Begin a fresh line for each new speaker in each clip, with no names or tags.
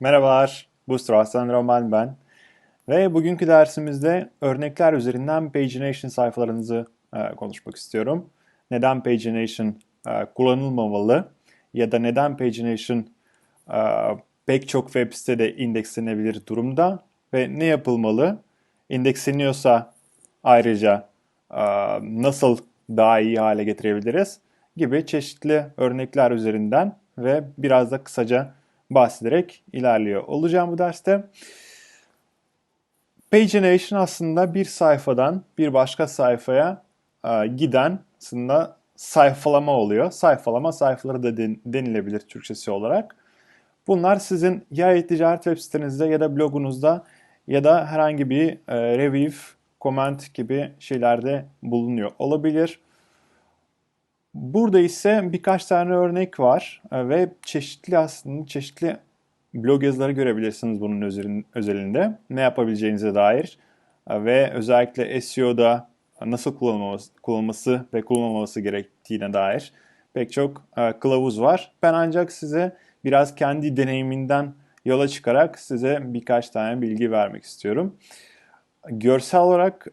Merhabalar, Booster Aslan Roman ben. Ve bugünkü dersimizde örnekler üzerinden pagination sayfalarınızı e, konuşmak istiyorum. Neden pagination e, kullanılmamalı ya da neden pagination e, pek çok web sitede indekslenebilir durumda ve ne yapılmalı? İndeksleniyorsa ayrıca e, nasıl daha iyi hale getirebiliriz gibi çeşitli örnekler üzerinden ve biraz da kısaca bahsederek ilerliyor olacağım bu derste. Pagination aslında bir sayfadan bir başka sayfaya e, giden aslında sayfalama oluyor. Sayfalama sayfaları da denilebilir Türkçesi olarak. Bunlar sizin ya e-ticaret web sitenizde ya da blogunuzda ya da herhangi bir e, review, comment gibi şeylerde bulunuyor olabilir. Burada ise birkaç tane örnek var e, ve çeşitli aslında çeşitli blog yazıları görebilirsiniz bunun özelinde. Ne yapabileceğinize dair e, ve özellikle SEO'da nasıl kullanılması, kullanılması ve kullanılması gerektiğine dair pek çok e, kılavuz var. Ben ancak size biraz kendi deneyiminden yola çıkarak size birkaç tane bilgi vermek istiyorum. Görsel olarak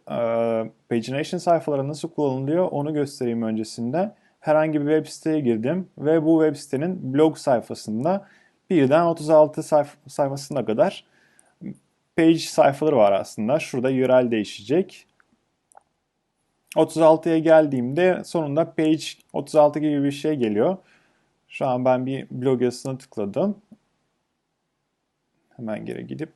pagination sayfaları nasıl kullanılıyor onu göstereyim öncesinde herhangi bir web siteye girdim ve bu web sitenin blog sayfasında birden 36 sayf sayfasına kadar page sayfaları var aslında. Şurada URL değişecek. 36'ya geldiğimde sonunda page 36 gibi bir şey geliyor. Şu an ben bir blog yazısına tıkladım. Hemen geri gidip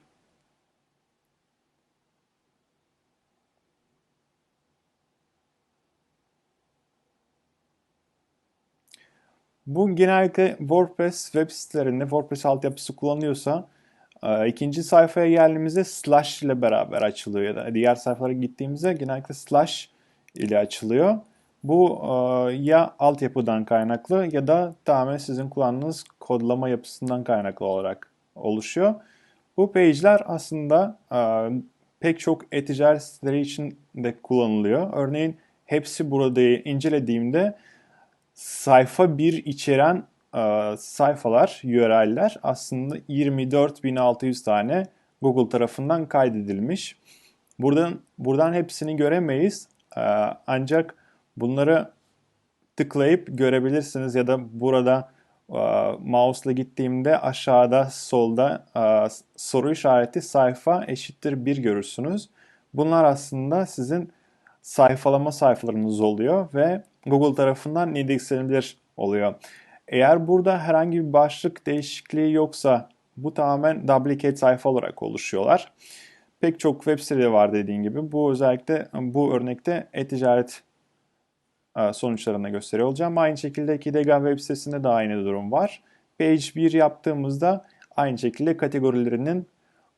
Bu genellikle WordPress web sitelerinde WordPress altyapısı kullanıyorsa e, ikinci sayfaya geldiğimizde slash ile beraber açılıyor ya da diğer sayfalara gittiğimizde genellikle slash ile açılıyor. Bu e, ya altyapıdan kaynaklı ya da tamamen sizin kullandığınız kodlama yapısından kaynaklı olarak oluşuyor. Bu page'ler aslında e, pek çok e-ticaret siteleri için de kullanılıyor. Örneğin hepsi burada incelediğimde sayfa 1 içeren e, sayfalar, URL'ler aslında 24.600 tane Google tarafından kaydedilmiş. Buradan buradan hepsini göremeyiz. E, ancak bunları tıklayıp görebilirsiniz ya da burada e, mouse'la gittiğimde aşağıda solda e, soru işareti sayfa eşittir 1 görürsünüz. Bunlar aslında sizin sayfalama sayfalarınız oluyor ve Google tarafından indekslenebilir oluyor. Eğer burada herhangi bir başlık değişikliği yoksa bu tamamen duplicate sayfa olarak oluşuyorlar. Pek çok web siteleri var dediğim gibi. Bu özellikle bu örnekte e-ticaret e, sonuçlarını gösteriyor olacağım. Aynı şekilde Kidega web sitesinde de aynı durum var. Page 1 yaptığımızda aynı şekilde kategorilerinin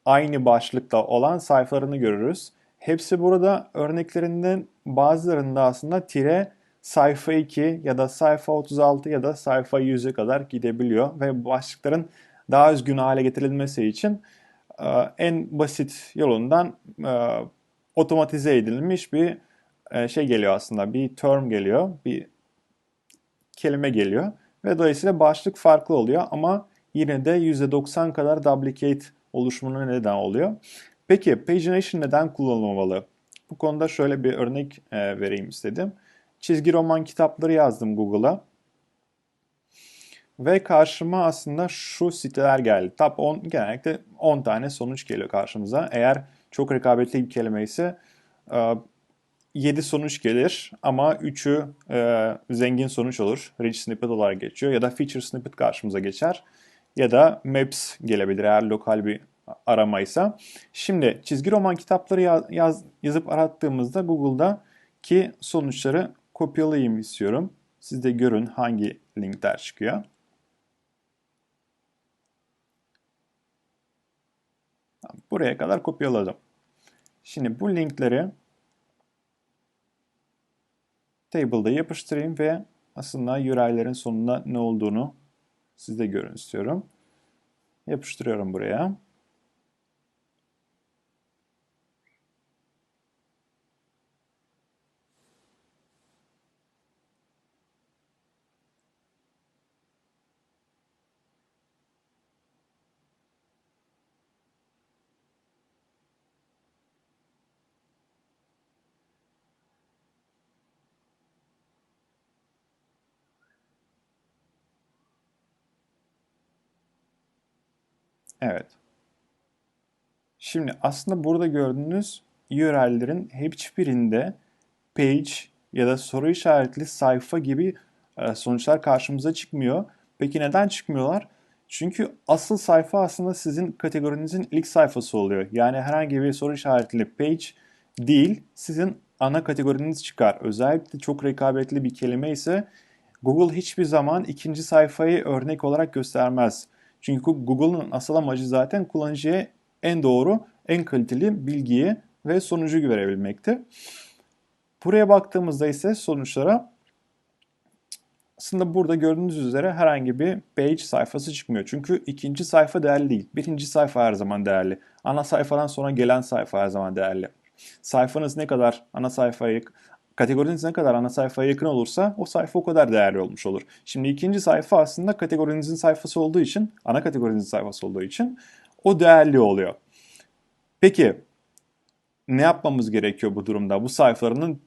aynı başlıkta olan sayfalarını görürüz. Hepsi burada örneklerinden bazılarında aslında tire sayfa 2 ya da sayfa 36 ya da sayfa 100'e kadar gidebiliyor ve başlıkların daha üzgün hale getirilmesi için e, en basit yolundan e, otomatize edilmiş bir e, şey geliyor aslında. Bir term geliyor, bir kelime geliyor ve dolayısıyla başlık farklı oluyor ama yine de %90 kadar duplicate oluşumuna neden oluyor. Peki pagination neden kullanılmalı? Bu konuda şöyle bir örnek vereyim istedim çizgi roman kitapları yazdım Google'a. Ve karşıma aslında şu siteler geldi. Top 10 genellikle 10 tane sonuç geliyor karşımıza. Eğer çok rekabetli bir kelime ise 7 e, sonuç gelir ama 3'ü e, zengin sonuç olur. Rich snippet olarak geçiyor ya da feature snippet karşımıza geçer. Ya da maps gelebilir eğer lokal bir aramaysa. Şimdi çizgi roman kitapları yaz, yazıp arattığımızda Google'da ki sonuçları kopyalayayım istiyorum. Siz de görün hangi linkler çıkıyor. Buraya kadar kopyaladım. Şimdi bu linkleri table'da yapıştırayım ve aslında URL'lerin sonunda ne olduğunu siz de görün istiyorum. Yapıştırıyorum buraya. Evet. Şimdi aslında burada gördüğünüz URL'lerin hiçbirinde page ya da soru işaretli sayfa gibi e, sonuçlar karşımıza çıkmıyor. Peki neden çıkmıyorlar? Çünkü asıl sayfa aslında sizin kategorinizin ilk sayfası oluyor. Yani herhangi bir soru işaretli page değil, sizin ana kategoriniz çıkar. Özellikle çok rekabetli bir kelime ise Google hiçbir zaman ikinci sayfayı örnek olarak göstermez. Çünkü Google'ın asıl amacı zaten kullanıcıya en doğru, en kaliteli bilgiyi ve sonucu verebilmekte. Buraya baktığımızda ise sonuçlara aslında burada gördüğünüz üzere herhangi bir page sayfası çıkmıyor. Çünkü ikinci sayfa değerli değil. Birinci sayfa her zaman değerli. Ana sayfadan sonra gelen sayfa her zaman değerli. Sayfanız ne kadar ana sayfaya kategoriniz ne kadar ana sayfaya yakın olursa o sayfa o kadar değerli olmuş olur. Şimdi ikinci sayfa aslında kategorinizin sayfası olduğu için, ana kategorinizin sayfası olduğu için o değerli oluyor. Peki ne yapmamız gerekiyor bu durumda? Bu sayfaların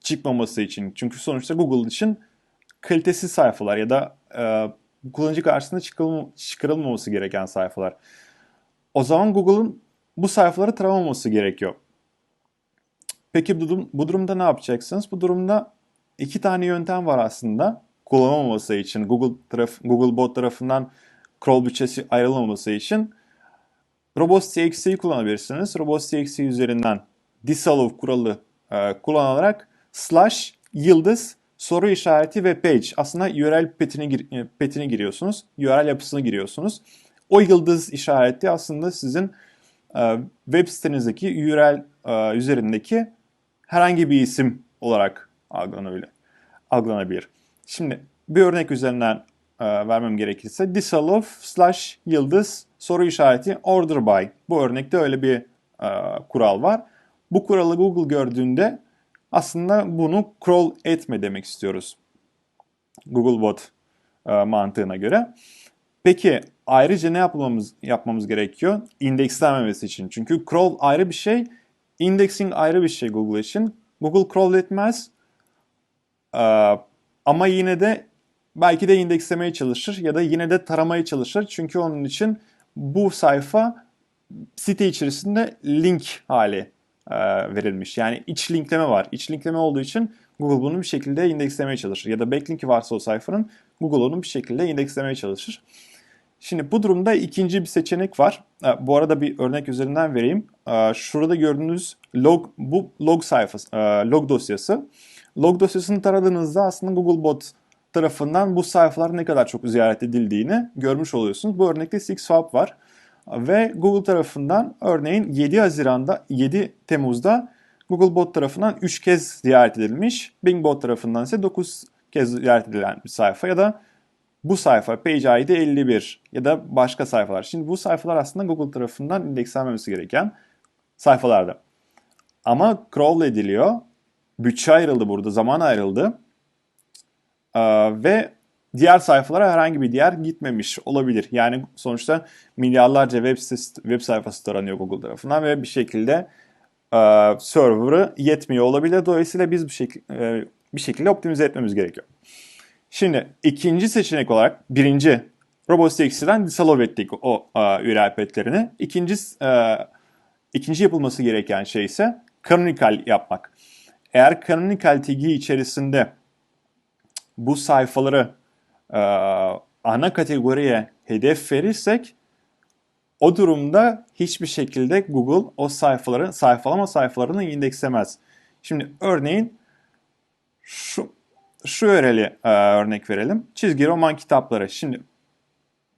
çıkmaması için. Çünkü sonuçta Google için kalitesiz sayfalar ya da e, kullanıcı karşısında çıkarılmaması gereken sayfalar. O zaman Google'ın bu sayfaları taramaması gerekiyor. Peki bu, bu durumda ne yapacaksınız? Bu durumda iki tane yöntem var aslında kullanılmaması için. Google taraf, Google bot tarafından crawl bütçesi ayrılmaması için robots.txt'yi kullanabilirsiniz. Robots.txt üzerinden disallow kuralı e, kullanarak slash yıldız soru işareti ve page aslında URL petini, e, petini giriyorsunuz. URL yapısını giriyorsunuz. O yıldız işareti aslında sizin e, web sitenizdeki URL e, üzerindeki herhangi bir isim olarak algılanabilir. algılanabilir. Şimdi bir örnek üzerinden e, vermem gerekirse disallow slash yıldız soru işareti order by. Bu örnekte öyle bir e, kural var. Bu kuralı Google gördüğünde aslında bunu crawl etme demek istiyoruz. Googlebot e, mantığına göre. Peki ayrıca ne yapmamız yapmamız gerekiyor? İndekslenmemesi için. Çünkü crawl ayrı bir şey, indexing ayrı bir şey Google için. Google crawl etmez. E, ama yine de belki de indekslemeye çalışır ya da yine de taramaya çalışır. Çünkü onun için bu sayfa site içerisinde link hali e, verilmiş. Yani iç linkleme var. İç linkleme olduğu için Google bunu bir şekilde indekslemeye çalışır. Ya da backlinki varsa o sayfanın Google onu bir şekilde indekslemeye çalışır. Şimdi bu durumda ikinci bir seçenek var. E, bu arada bir örnek üzerinden vereyim. E, şurada gördüğünüz log bu log sayfası, log dosyası. Log dosyasını taradığınızda aslında Googlebot tarafından bu sayfalar ne kadar çok ziyaret edildiğini görmüş oluyorsunuz. Bu örnekte SixSwap var. Ve Google tarafından örneğin 7 Haziran'da 7 Temmuz'da Google Bot tarafından 3 kez ziyaret edilmiş. Bing Bot tarafından ise 9 kez ziyaret edilen bir sayfa ya da bu sayfa Page ID 51 ya da başka sayfalar. Şimdi bu sayfalar aslında Google tarafından indekslenmemesi gereken sayfalarda. Ama crawl ediliyor. Bütçe ayrıldı burada, zaman ayrıldı. Ee, ve diğer sayfalara herhangi bir diğer gitmemiş olabilir. Yani sonuçta milyarlarca web, sitesi, web sayfası taranıyor Google tarafından ve bir şekilde e, server'ı yetmiyor olabilir. Dolayısıyla biz bir, şekil, e, bir şekilde optimize etmemiz gerekiyor. Şimdi ikinci seçenek olarak birinci Robots.txt'den disallow ettik o e, URL petlerini. İkinci, e, ikinci yapılması gereken şey ise canonical yapmak. Eğer canonical tagi içerisinde bu sayfaları e, ana kategoriye hedef verirsek o durumda hiçbir şekilde Google o sayfaları, sayfalama sayfalarını indekslemez. Şimdi örneğin şu şu URL'i e, örnek verelim. Çizgi roman kitapları. Şimdi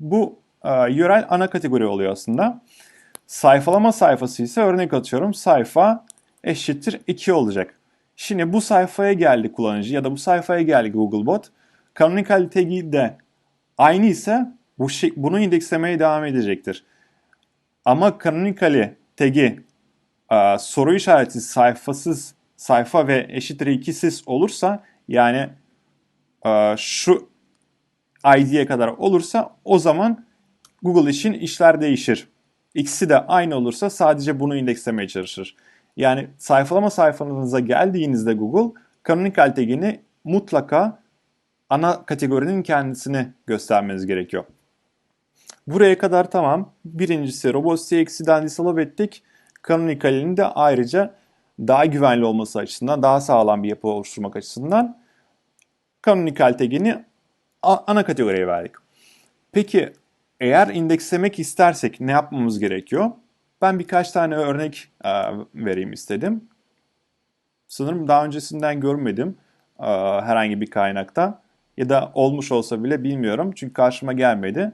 bu e, URL ana kategori oluyor aslında. Sayfalama sayfası ise örnek atıyorum sayfa eşittir 2 olacak. Şimdi bu sayfaya geldi kullanıcı ya da bu sayfaya geldi Googlebot. Canonical tagi de aynı ise bu şey, bunu indekslemeye devam edecektir. Ama Canonical'i tagi e, soru işareti sayfasız sayfa ve eşittir ikisiz olursa yani e, şu ID'ye kadar olursa o zaman Google için işler değişir. İkisi de aynı olursa sadece bunu indekslemeye çalışır. Yani sayfalama sayfanıza geldiğinizde Google canonical tagini mutlaka ana kategorinin kendisini göstermeniz gerekiyor. Buraya kadar tamam. Birincisi RobotCX'den disalove ettik. Canonical'in de ayrıca daha güvenli olması açısından, daha sağlam bir yapı oluşturmak açısından Canonical tagini ana kategoriye verdik. Peki eğer indekslemek istersek ne yapmamız gerekiyor? Ben birkaç tane örnek e, vereyim istedim. Sanırım daha öncesinden görmedim e, herhangi bir kaynakta ya da olmuş olsa bile bilmiyorum çünkü karşıma gelmedi.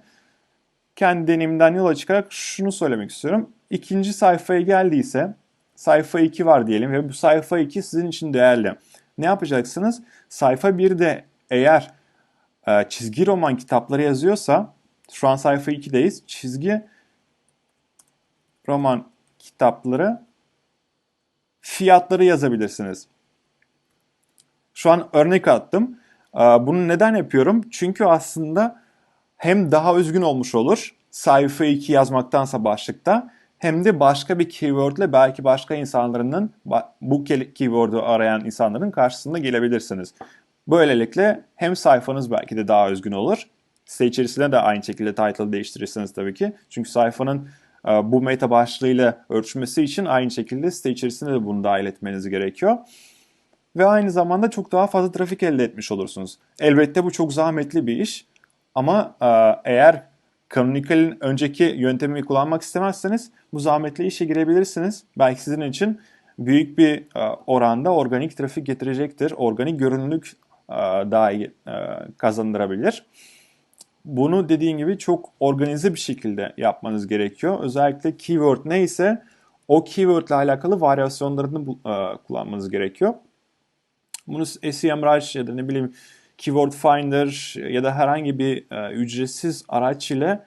Kendi deneyimden yola çıkarak şunu söylemek istiyorum. İkinci sayfaya geldiyse sayfa 2 var diyelim ve bu sayfa 2 sizin için değerli. Ne yapacaksınız? Sayfa 1'de eğer e, çizgi roman kitapları yazıyorsa şu an sayfa 2'deyiz. Çizgi roman kitapları fiyatları yazabilirsiniz. Şu an örnek attım. Ee, Bunu neden yapıyorum? Çünkü aslında hem daha üzgün olmuş olur sayfa 2 yazmaktansa başlıkta hem de başka bir keywordle belki başka insanların bu keyword'u arayan insanların karşısında gelebilirsiniz. Böylelikle hem sayfanız belki de daha üzgün olur. Site içerisinde de aynı şekilde title değiştirirsiniz tabii ki. Çünkü sayfanın e, bu meta başlığıyla ölçmesi için aynı şekilde site içerisinde de bunu dahil etmeniz gerekiyor. Ve aynı zamanda çok daha fazla trafik elde etmiş olursunuz. Elbette bu çok zahmetli bir iş. Ama e, eğer Canonical'in önceki yöntemini kullanmak istemezseniz bu zahmetli işe girebilirsiniz. Belki sizin için büyük bir e, oranda organik trafik getirecektir. Organik görünürlük daha iyi kazandırabilir. Bunu dediğim gibi çok organize bir şekilde yapmanız gerekiyor. Özellikle keyword neyse o keyword ile alakalı varyasyonlarını kullanmanız gerekiyor. Bunu SEMrush ya da ne bileyim Keyword Finder ya da herhangi bir ücretsiz araç ile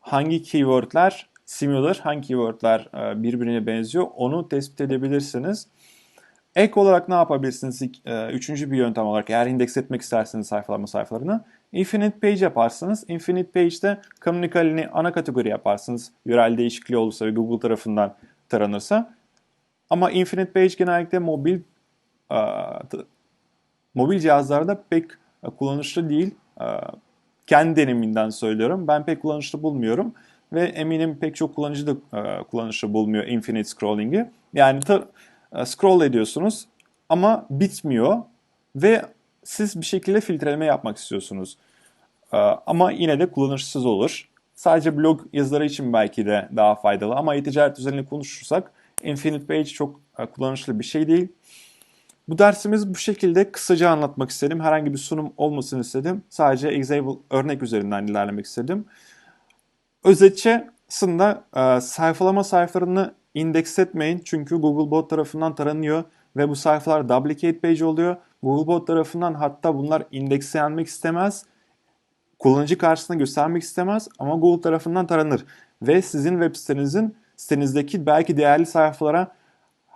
hangi keywordler similar, hangi keywordler birbirine benziyor onu tespit edebilirsiniz. Ek olarak ne yapabilirsiniz? Üçüncü bir yöntem olarak eğer indeks etmek isterseniz sayfalama sayfalarını Infinite Page yaparsınız. Infinite Page'de Communical'ini ana kategori yaparsınız. Yörel değişikliği olursa ve Google tarafından taranırsa. Ama Infinite Page genellikle mobil mobil cihazlarda pek kullanışlı değil. Kendi deneyiminden söylüyorum. Ben pek kullanışlı bulmuyorum. Ve eminim pek çok kullanıcı da kullanışlı bulmuyor Infinite Scrolling'i. Yani scroll ediyorsunuz ama bitmiyor ve siz bir şekilde filtreleme yapmak istiyorsunuz. Ama yine de kullanışsız olur. Sadece blog yazıları için belki de daha faydalı ama e-ticaret üzerine konuşursak Infinite Page çok kullanışlı bir şey değil. Bu dersimiz bu şekilde kısaca anlatmak istedim. Herhangi bir sunum olmasını istedim. Sadece example örnek üzerinden ilerlemek istedim. Özetçe aslında e, sayfalama sayfalarını indeks etmeyin. Çünkü Googlebot tarafından taranıyor ve bu sayfalar duplicate page oluyor. Googlebot tarafından hatta bunlar indekslenmek istemez. Kullanıcı karşısında göstermek istemez ama Google tarafından taranır. Ve sizin web sitenizin sitenizdeki belki değerli sayfalara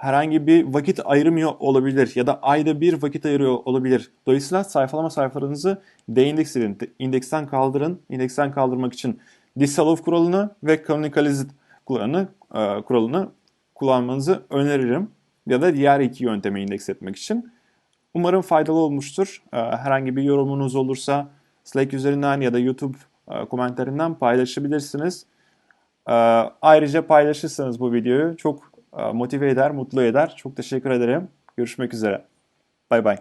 herhangi bir vakit ayırmıyor olabilir ya da ayda bir vakit ayırıyor olabilir. Dolayısıyla sayfalama sayfalarınızı de-indeks edin. İndeksten kaldırın. İndeksten kaldırmak için disallow kuralını ve canonicalize kuralını, e, kuralını kullanmanızı öneririm. Ya da diğer iki yöntemi indeks etmek için. Umarım faydalı olmuştur. E, herhangi bir yorumunuz olursa Slack üzerinden ya da YouTube e, komentarından paylaşabilirsiniz. E, ayrıca paylaşırsanız bu videoyu çok motive eder, mutlu eder. Çok teşekkür ederim. Görüşmek üzere. Bay bay.